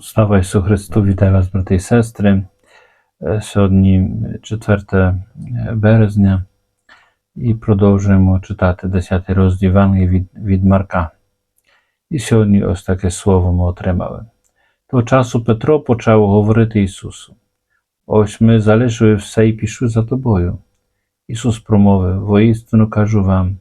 Слава Ісусу Христу, вітаю вас, брати і сестри. Е, Сьогодні 4 березня і продовжуємо читати 10 розділ Євангелії від, від Марка. І сьогодні ось таке слово ми отримали. Того часу Петро почав говорити Ісусу: Ось ми залишили все і пішли за тобою. Ісус промовив: Воістину кажу вам,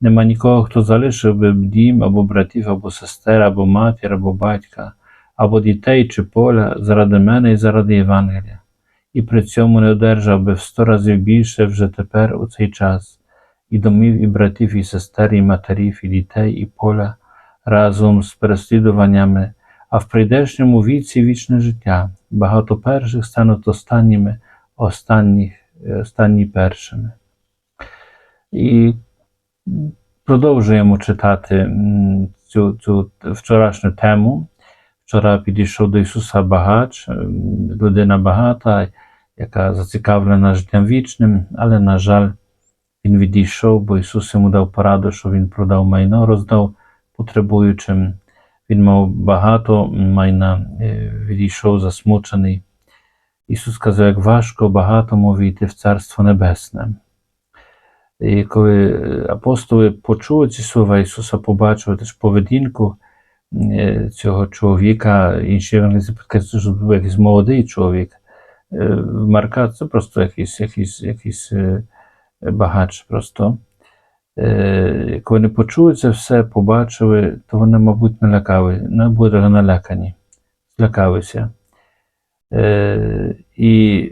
нема нікого, хто залишив би дім або братів, або сестер, або матір, або батька або дітей чи поля заради мене і заради Євангелія, і при цьому не одержав би в сто разів більше вже тепер у цей час, і домів, і братів, і сестер, і матерів, і дітей, і поля разом з переслідуваннями, а в прийдешньому віці вічне життя. Багато перших стануть останніми, останні, останні першими. І продовжуємо читати цю, цю вчорашню тему. Вчора підійшов до Ісуса багач, ем, людина багата, яка зацікавлена життям вічним, але, на жаль, він відійшов, бо Ісус йому дав пораду, що він продав майно, роздав потребуючим. Він мав багато майна, е, відійшов засмучений. Ісус сказав, як важко багатому війти в Царство Небесне. І коли апостоли почули ці слова Ісуса, побачили теж поведінку е, цього чоловіка, інші евангелісти підкреслюють, що був якийсь молодий чоловік. Е, Марка це просто якийсь, якийсь, якийсь е, багач просто. Е, Коли вони почули це все, побачили, то вони, мабуть, налякали, не були налякані, злякалися. Е, І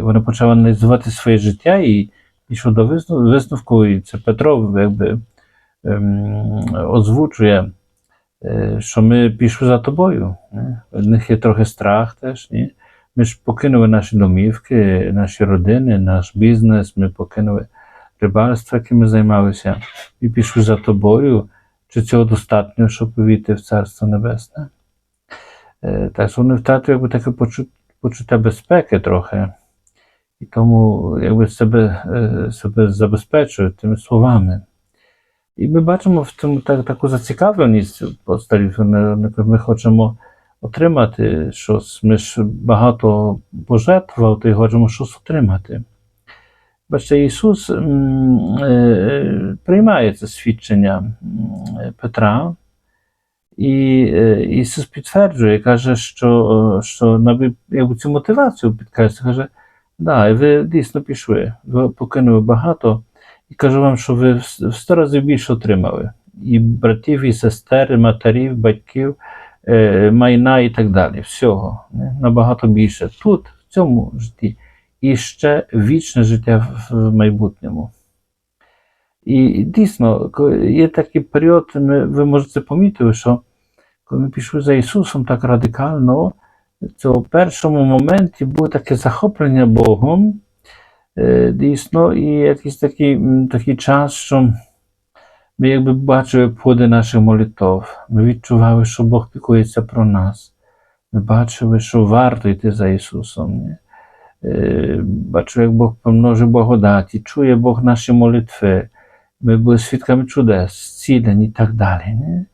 вони почали аналізувати своє життя і пішов до висновку, і це Петро якби ем, озвучує, е, що ми пішли за тобою. В них є трохи страх теж. Ні? Ми ж покинули наші домівки, наші родини, наш бізнес, ми покинули рибальство, яким ми займалися, і пішли за тобою. Чи цього достатньо, щоб увійти в Царство Небесне? Е, Так що вони втратили якби таке почуття безпеки трохи. І тому якби себе, е, себе забезпечують тими словами. І ми бачимо в цьому так, таку зацікавленість постарів. Ми хочемо отримати щось. Ми ж багато пожертвував, і хочемо щось отримати. Бачите, Ісус е, е, приймає це свідчення Петра, і е, Ісус підтверджує, каже, що, що якби цю мотивацію підкреслює, каже, да, ви дійсно пішли, ви покинули багато, і кажу вам, що ви в в сто разів більше отримали. І братів, і сестер, і матерів, батьків, е, майна і так далі. Всього. Набагато більше. Тут, в цьому житті, і ще вічне життя в- майбутньому. І дійсно, є такий період, ми, ви можете помітити, що коли ми пішли за Ісусом так радикально, то в першому моменті було таке захоплення Богом, дійсно, і якийсь такий, такий час, що ми якби бачили плоди наших молитов. Ми відчували, що Бог піклується про нас. Ми бачили, що варто йти за Ісусом. Е, Бачили, як Бог помножив благодаті, чує Бог наші молитви. Ми були свідками чудес, зцілень і так далі. Ні?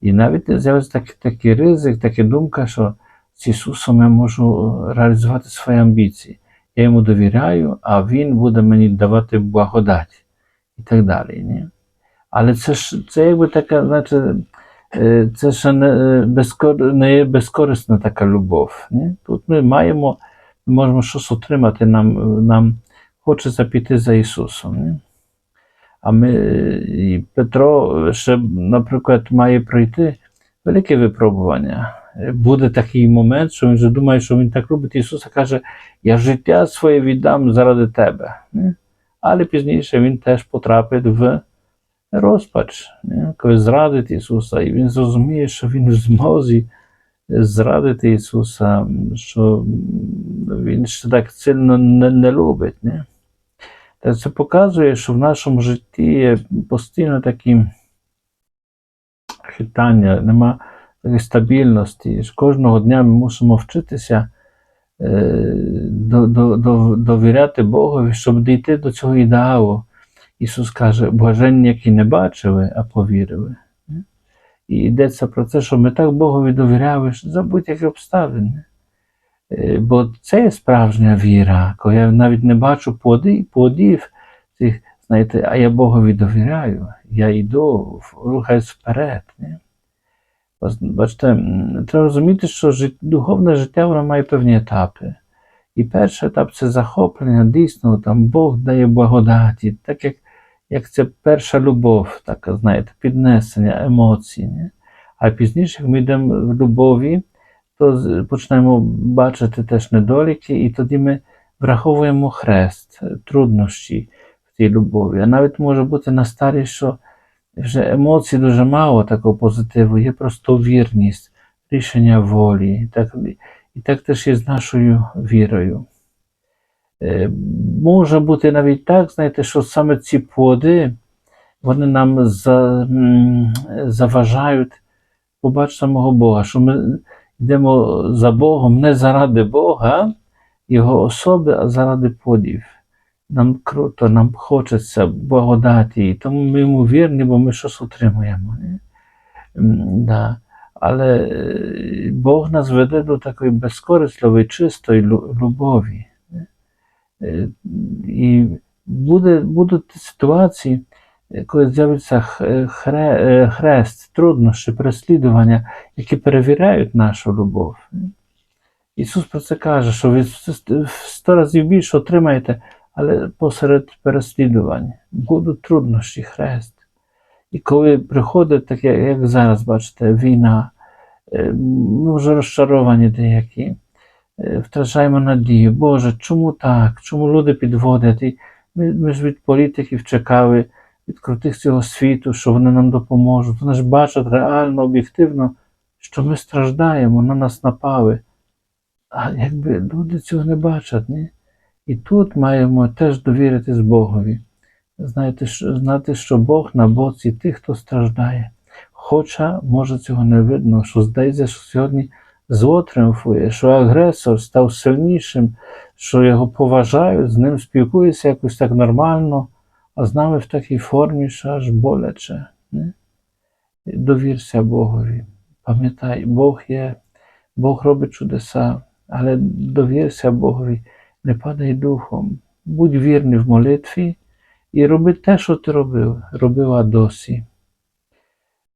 І навіть з'явився такий, такий ризик, така думка, що з Ісусом я можу реалізувати свої амбіції. Я йому довіряю, а Він буде мені давати благодать і так далі. Ні? Але це ж це якби така, знаєте, е, це ще не, е, безкор, не є безкорисна така любов. Ні? Тут ми маємо, ми можемо щось отримати, нам, нам хочеться піти за Ісусом. Ні? А ми, і Петро ще, наприклад, має пройти велике випробування. Буде такий момент, що він вже що він так любить Ісуса, каже, я життя своє віддам заради тебе. Але пізніше він теж потрапить в розпач, коли зрадить Ісуса, і він зрозуміє, що він в змозі зрадити Ісуса, що він ще так сильно не, не любить. Та це показує, що в нашому житті є постійно такі хитання, нема стабільності. Кожного дня ми мусимо вчитися е, до, до, до, довіряти Богові, щоб дійти до цього ідеалу. Ісус каже, блаженні, які не бачили, а повірили. І йдеться про те, що ми так Богові довіряли що за будь-які обставини. Е, Бо це є справжня віра, коли я навіть не бачу плоди- плодів цих, знаєте, а я Богові довіряю, я йду, рухаюсь вперед. Ні? Бачите, треба розуміти, що жит- духовне життя воно має певні етапи. І перший етап це захоплення, дійсно, там Бог дає благодаті, так як, як це перша любов, така, знаєте, піднесення емоцій. Не? А пізніше, як ми йдемо в любові, то почнемо бачити теж недоліки, і тоді ми враховуємо хрест, труднощі в цій любові. А навіть може бути на старі, що вже емоцій дуже мало такого позитиву, є просто вірність, рішення волі. Так, і так теж є з нашою вірою. Е, Може бути навіть так, знаєте, що саме ці плоди, вони нам за, заважають побачити самого Бога, що ми йдемо за Богом не заради Бога, Його особи, а заради плодів. Нам круто, нам хочеться благодаті, і тому ми йому вірні, бо ми щось отримуємо. Да. Але е, Бог нас веде до такої безкорисливої, чистої лю- любові. Е, І буде, будуть ситуації, коли з'явиться е, хрест, труднощі, переслідування, які перевіряють нашу любов. Ісус про це каже, що ви сто разів більше отримаєте, але посеред переслідувань будуть труднощі, хрест. І коли приходить таке, як зараз, бачите, війна, е, ми вже розчаровані деякі, е, втрачаємо надію. Боже, чому так? Чому люди підводять? І ми, ми ж від політиків чекали, від крутих цього світу, що вони нам допоможуть. Вони ж бачать реально, об'єктивно, що ми страждаємо, на нас напали. А якби люди цього не бачать, ні? І тут маємо теж довіритись Богові. Знаєте, знати, що Бог на боці тих, хто страждає. Хоча, може, цього не видно, що здається, що сьогодні зло тріумфує, що агресор став сильнішим, що його поважають, з ним спілкуються якось так нормально, а з нами в такій формі, що аж боляче. Не? Довірся Богові. Пам'ятай, Бог є, Бог робить чудеса, але довірся Богові, не падай духом. Будь вірний в молитві і роби те, що ти робив, робила досі.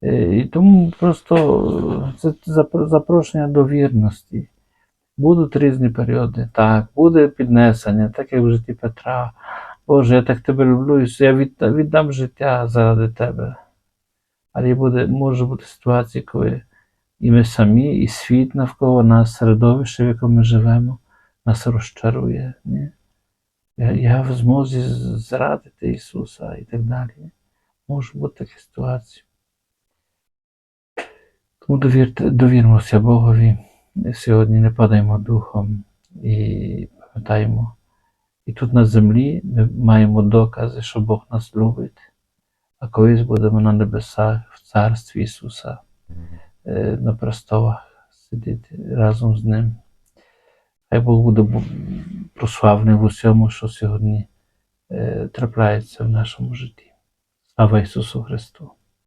Е, І тому просто е, це запрошення до вірності. Будуть різні періоди. Так, буде піднесення, так як в житті Петра. Боже, я так тебе люблю, я віддам життя заради тебе. Але буде, може бути ситуації, коли і ми самі, і світ навколо нас, середовище, в якому ми живемо, нас розчарує. Ні? Я, я в змозі зрадити Ісуса і так далі. Може бути такі ситуації. Тому довірте, довірмося Богові. Сьогодні не падаємо духом і пам'ятаємо. І тут на землі ми маємо докази, що Бог нас любить, а колись будемо на небесах в царстві Ісуса е, на престолах сидіти разом з Ним. Хай Бог буде бу- прославлений в усьому, що сьогодні е, трапляється в нашому житті. Слава Ісусу Христу!